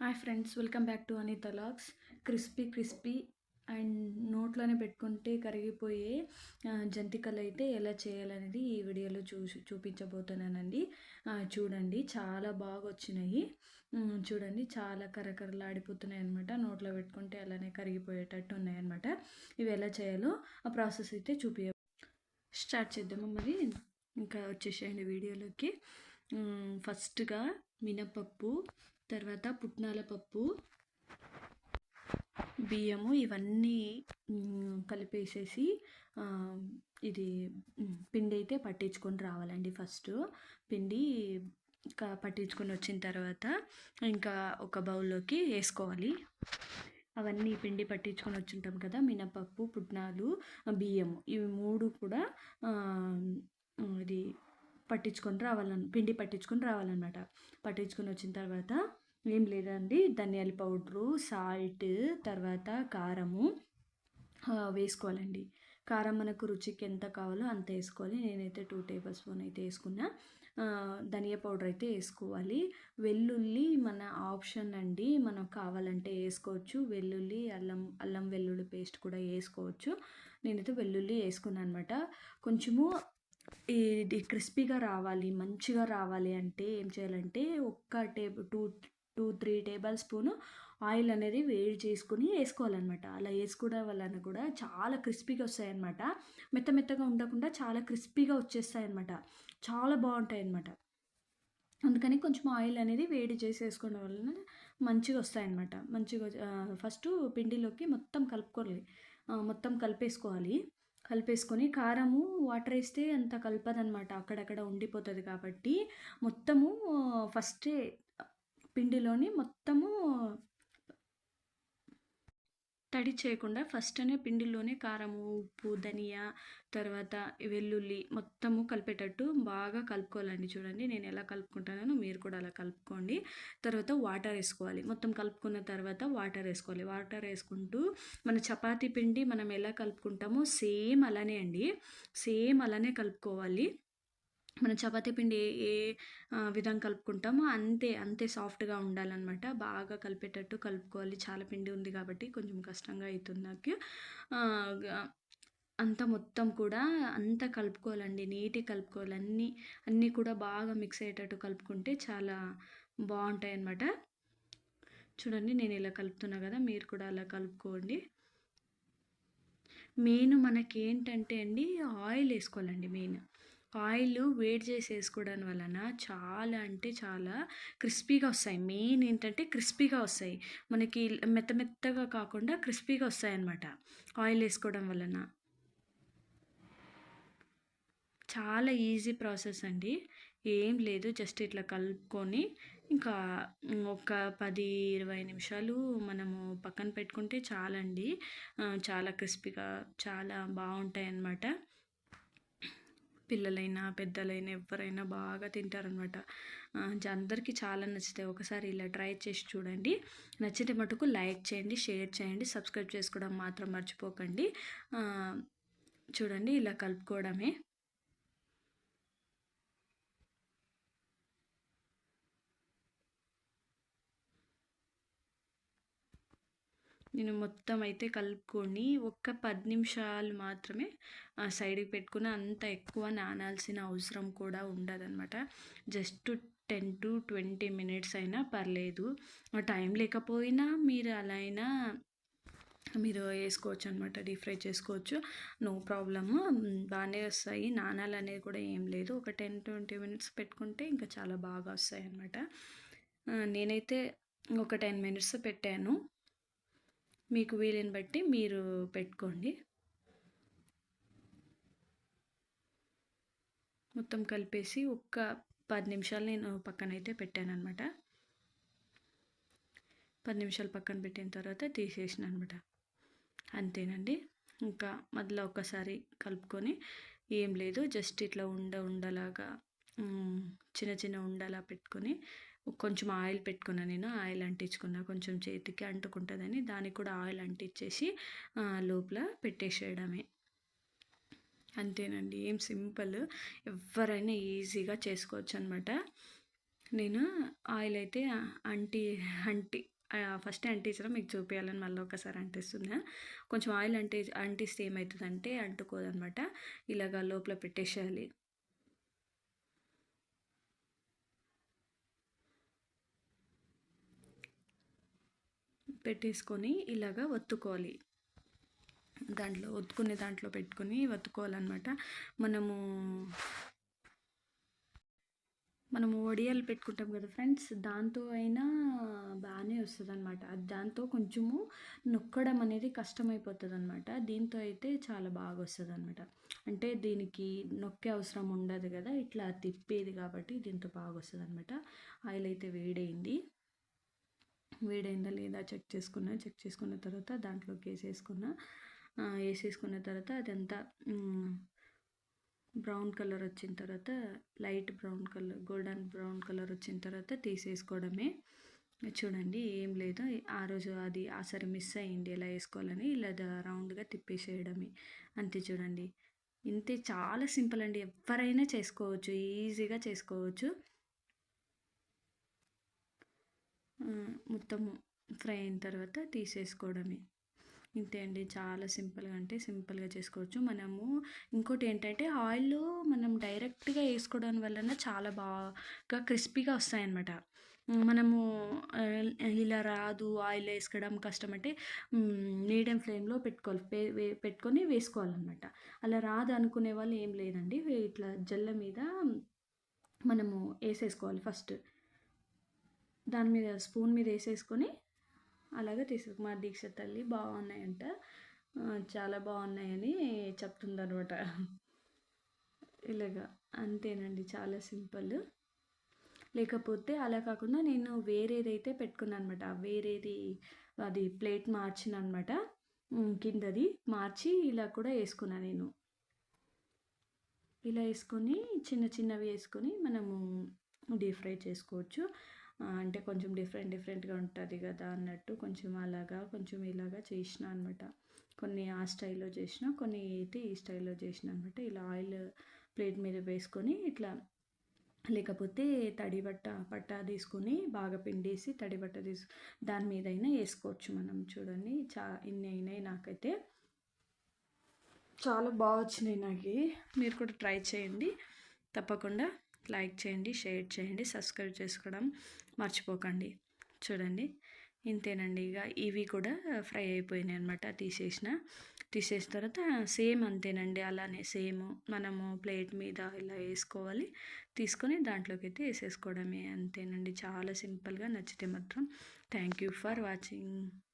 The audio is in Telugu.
Hi friends welcome back to Anitha తలాక్స్ crispy crispy and నోట్లోనే పెట్టుకుంటే కరిగిపోయే జంతికలు అయితే ఎలా చేయాలనేది ఈ వీడియోలో చూసి చూపించబోతున్నానండి. చూడండి చాలా బాగా వచ్చినాయి చూడండి చాలా కరకరలాడిపోతున్నాయి అనమాట నోట్లో పెట్టుకుంటే అలానే కరిగిపోయేటట్టు ఉన్నాయన్నమాట ఇవి ఎలా చేయాలో ఆ ప్రాసెస్ అయితే చూపి స్టార్ట్ చేద్దాము మరి. ఇంకా వచ్చేసేయండి వీడియోలోకి. ఫస్ట్గా మినపప్పు తర్వాత పుట్నాల పప్పు బియ్యము ఇవన్నీ కలిపేసేసి ఇది పిండి అయితే పట్టించుకొని రావాలండి ఫస్ట్. పిండి ఇంకా పట్టించుకొని వచ్చిన తర్వాత ఇంకా ఒక బౌల్లోకి వేసుకోవాలి. అవన్నీ పిండి పట్టించుకొని వచ్చింటాం కదా మినపప్పు పుట్నాలు బియ్యము. ఇవి మూడు కూడా ఇది పట్టించుకొని రావాలని పిండి పట్టించుకొని రావాలన్నమాట. పట్టించుకొని వచ్చిన తర్వాత ఏం లేదండి ధనియాల పౌడరు సాల్ట్ తర్వాత కారము వేసుకోవాలండి. కారం మనకు రుచికి ఎంత కావాలో అంత వేసుకోవాలి. నేనైతే టూ టేబుల్ స్పూన్ అయితే వేసుకున్నా. ధనియా పౌడర్ అయితే వేసుకోవాలి. వెల్లుల్లి మన ఆప్షన్ అండి మనం కావాలంటే వేసుకోవచ్చు. వెల్లుల్లి అల్లం అల్లం వెల్లుల్లి పేస్ట్ కూడా వేసుకోవచ్చు. నేనైతే వెల్లుల్లి వేసుకున్నాను అనమాట కొంచెము ఇది క్రిస్పీగా రావాలి మంచిగా రావాలి అంటే ఏం చేయాలంటే ఒక్క table two to three tablespoon oil అనేది వేడి చేసుకుని వేసుకోవాలన్నమాట. అలా వేసుకోవడం వలన కూడా చాలా క్రిస్పీగా వస్తాయన్నమాట. మెత్త మెత్తగా ఉండకుండా చాలా క్రిస్పీగా వచ్చేస్తాయన్నమాట. చాలా బాగుంటాయి అన్నమాట అందుకని కొంచెం ఆయిల్ అనేది వేడి చేసి వేసుకోవడం వలన మంచిగా వస్తాయన్నమాట. మంచిగా ఫస్ట్ పిండిలోకి మొత్తం కలుపుకోవాలి. మొత్తం కలిపేసుకోవాలి. కలిపేసుకొని కారము వాటర్ వేస్తే అంత కలపదనమాట అక్కడక్కడ ఉండిపోతుంది కాబట్టి మొత్తము ఫస్టే పిండిలోని మొత్తము తడి చేయకుండా ఫస్ట్నే పిండిలోనే కారము ఉప్పు ధనియా తర్వాత వెల్లుల్లి మొత్తము కలిపేటట్టు బాగా కలుపుకోవాలండి చూడండి. నేను ఎలా కలుపుకుంటానో మీరు కూడా అలా కలుపుకోండి. తర్వాత వాటర్ వేసుకోవాలి. మొత్తం కలుపుకున్న తర్వాత వాటర్ వేసుకోవాలి. వాటర్ వేసుకుంటూ మన చపాతీ పిండి మనం ఎలా కలుపుకుంటామో సేమ్ అలానే అండి. సేమ్ అలానే కలుపుకోవాలి. మన చపాతీ పిండి ఏ ఏ విధంగా కలుపుకుంటామో అంతే అంతే సాఫ్ట్గా ఉండాలన్నమాట. బాగా కలిపేటట్టు కలుపుకోవాలి. చాలా పిండి ఉంది కాబట్టి కొంచెం కష్టంగా అవుతుంది నాకు. అంత అంతా మొత్తం కూడా అంతా కలుపుకోవాలండి. నీట్గా కలుపుకోవాలి. అన్నీ అన్నీ కూడా బాగా మిక్స్ అయ్యేటట్టు కలుపుకుంటే చాలా బాగుంటాయి అన్నమాట చూడండి నేను ఇలా కలుపుతున్నా కదా మీరు కూడా అలా కలుపుకోండి. మెయిన్ మనకి ఏంటంటే అండి ఆయిల్ వేసుకోవాలండి మెయిన్. ఆయిల్ వేడి చేసి వేసుకోవడం వలన చాలా అంటే చాలా క్రిస్పీగా వస్తాయి. మెయిన్ ఏంటంటే క్రిస్పీగా వస్తాయి. మనకి మెత్త మెత్తగా కాకుండా క్రిస్పీగా వస్తాయి అన్నమాట ఆయిల్ వేసుకోవడం వలన. చాలా ఈజీ ప్రాసెస్ అండి. ఏం లేదు జస్ట్ ఇట్లా కలుపుకొని ఇంకా ఒక పది ఇరవై నిమిషాలు మనము పక్కన పెట్టుకుంటే చాలండి. చాలా క్రిస్పీగా చాలా బాగుంటాయి అన్నమాట పిల్లలైనా పెద్దలైనా ఎవరైనా బాగా తింటారనమాట. అందరికీ చాలా నచ్చుతాయి. ఒకసారి ఇలా ట్రై చేసి చూడండి. నచ్చితే మటుకు లైక్ చేయండి షేర్ చేయండి సబ్స్క్రైబ్ చేసుకోవడం మాత్రం మర్చిపోకండి. చూడండి ఇలా కలుపుకోవడమే. నేను మొత్తం అయితే కలుపుకొని ఒక్క పది నిమిషాలు మాత్రమే ఆ, సైడ్కి పెట్టుకుని అంత ఎక్కువ నానాల్సిన అవసరం కూడా ఉండదన్నమాట. Just ten to twenty minutes అయినా పర్లేదు. టైం లేకపోయినా మీరు అలా అయినా మీరు వేసుకోవచ్చు అనమాట డీప్ ఫ్రై చేసుకోవచ్చు. No problem. బాగానే వస్తాయి. నాణాలు అనేది కూడా ఏం లేదు. ఒక టెన్ ట్వంటీ మినిట్స్ పెట్టుకుంటే ఇంకా చాలా బాగా వస్తాయి అనమాట నేనైతే ఒక టెన్ మినిట్స్ పెట్టాను. మీకు వీలుని బట్టి మీరు పెట్టుకోండి. మొత్తం కలిపేసి ఒక్క పది నిమిషాలు నేను పక్కన అయితే పెట్టాను అనమాట పది నిమిషాలు పక్కన పెట్టిన తర్వాత తీసేసిన అనమాట అంతేనండి. ఇంకా మధ్యలో ఒకసారి కలుపుకొని ఏం లేదు. జస్ట్ ఇట్లా ఉండ ఉండలాగా చిన్న చిన్న ఉండలా పెట్టుకొని కొంచెం ఆయిల్ పెట్టుకున్నా నేను ఆయిల్ అంటించుకున్నా కొంచెం చేతికి అంటుకుంటుందని దానికి కూడా ఆయిల్ అంటించేసి లోపల పెట్టేసేయడమే. అంతేనండి. ఏం సింపుల్. ఎవరైనా ఈజీగా చేసుకోవచ్చు అనమాట నేను ఆయిల్ అయితే అంటి అంటి ఫస్ట్ అంటించడం మీకు చూపించాలని మళ్ళీ ఒకసారి అంటిస్తున్నా. కొంచెం ఆయిల్ అంటి అంటిస్తే ఏమవుతుందంటే అంటుకోదనమాట ఇలాగ లోపల పెట్టేసేయాలి. పెట్టేసుకొని ఇలాగ ఒత్తుకోవాలి. దాంట్లో ఒత్తుకునే దాంట్లో పెట్టుకొని ఒత్తుకోవాలన్నమాట. మనము మనము వడియాలు పెట్టుకుంటాం కదా ఫ్రెండ్స్ దాంతో అయినా బాగానే వస్తుంది అనమాట దాంతో కొంచెము నొక్కడం అనేది కష్టమైపోతుంది అనమాట దీంతో అయితే చాలా బాగా వస్తుంది అనమాట అంటే దీనికి నొక్కే అవసరం ఉండదు కదా ఇట్లా తిప్పేది కాబట్టి దీంతో బాగా వస్తుంది అనమాట ఆయిల్ అయితే వేడైంది. వేడైందా లేదా చెక్ చేసుకున్నా చెక్ చేసుకున్న తర్వాత దాంట్లోకి వేసేసుకున్న వేసేసుకున్న తర్వాత అదంతా బ్రౌన్ కలర్ వచ్చిన తర్వాత light brown colour golden brown colour వచ్చిన తర్వాత తీసేసుకోవడమే. చూడండి ఏం లేదు. ఆ రోజు అది ఆసరి మిస్ అయ్యింది ఎలా వేసుకోవాలని ఇలా రౌండ్గా తిప్పేసేయడమే. అంతే చూడండి. ఇంతే చాలా సింపుల్ అండి. ఎవరైనా చేసుకోవచ్చు ఈజీగా చేసుకోవచ్చు. మొత్తం ఫ్రై అయిన తర్వాత తీసేసుకోవడమే. ఇంతే అండి. చాలా సింపుల్గా అంటే సింపుల్గా చేసుకోవచ్చు. మనము ఇంకోటి ఏంటంటే ఆయిల్లో మనం డైరెక్ట్గా వేసుకోవడం వలన చాలా బాగా క్రిస్పీగా వస్తాయన్నమాట. మనము ఇలా రాదు ఆయిల్ వేసుకోవడం కష్టం అంటే మీడియం ఫ్లేమ్లో పెట్టుకోవాలి. పెట్టుకొని వేసుకోవాలన్నమాట. అలా రాదు అనుకునే వాళ్ళు ఏం లేదండి. ఇట్లా జల్ల మీద మనము వేసేసుకోవాలి ఫస్ట్. దాని మీద స్పూన్ మీద వేసేసుకొని అలాగే తీసుకో మా దీక్ష తల్లి బాగున్నాయంట. చాలా బాగున్నాయని చెప్తుందనమాట ఇలాగా అంతేనండి చాలా సింపుల్. లేకపోతే అలా కాకుండా నేను వేరేదైతే పెట్టుకున్నాను అనమాట వేరేది అది ప్లేట్ మార్చిన అనమాట కిందది మార్చి ఇలా కూడా వేసుకున్నాను నేను. ఇలా వేసుకొని చిన్న చిన్నవి వేసుకొని మనము డీప్ ఫ్రై చేసుకోవచ్చు. అంటే కొంచెం డిఫరెంట్ డిఫరెంట్గా ఉంటుంది కదా అన్నట్టు కొంచెం అలాగా కొంచెం ఇలాగా చేసిన అనమాట కొన్ని ఆ స్టైల్లో చేసిన కొన్ని అయితే ఈ స్టైల్లో చేసిన అనమాట ఇలా ఆయిల్ ప్లేట్ మీద వేసుకొని ఇట్లా లేకపోతే తడి బట్ట పట్ట తీసుకొని బాగా పిండేసి తడి బట్ట తీసు దాని మీద అయినా వేసుకోవచ్చు మనం చూడండి. చా ఇన్ని అయినాయి నాకైతే. చాలా బాగా వచ్చినాయి నాకు మీరు కూడా ట్రై చేయండి. తప్పకుండా లైక్ చేయండి షేర్ చేయండి సబ్స్క్రైబ్ చేసుకోవడం మర్చిపోకండి. చూడండి. ఇంతేనండి. ఇక ఇవి కూడా ఫ్రై అయిపోయినాయి అనమాట తీసేసిన. తీసేసిన తర్వాత సేమ్ అంతేనండి. అలానే సేమ్ మనము ప్లేట్ మీద ఇలా వేసుకోవాలి. తీసుకొని దాంట్లోకి అయితే వేసేసుకోవడమే అంతేనండి. చాలా సింపుల్గా నచ్చితే మాత్రం. Thank you for watching.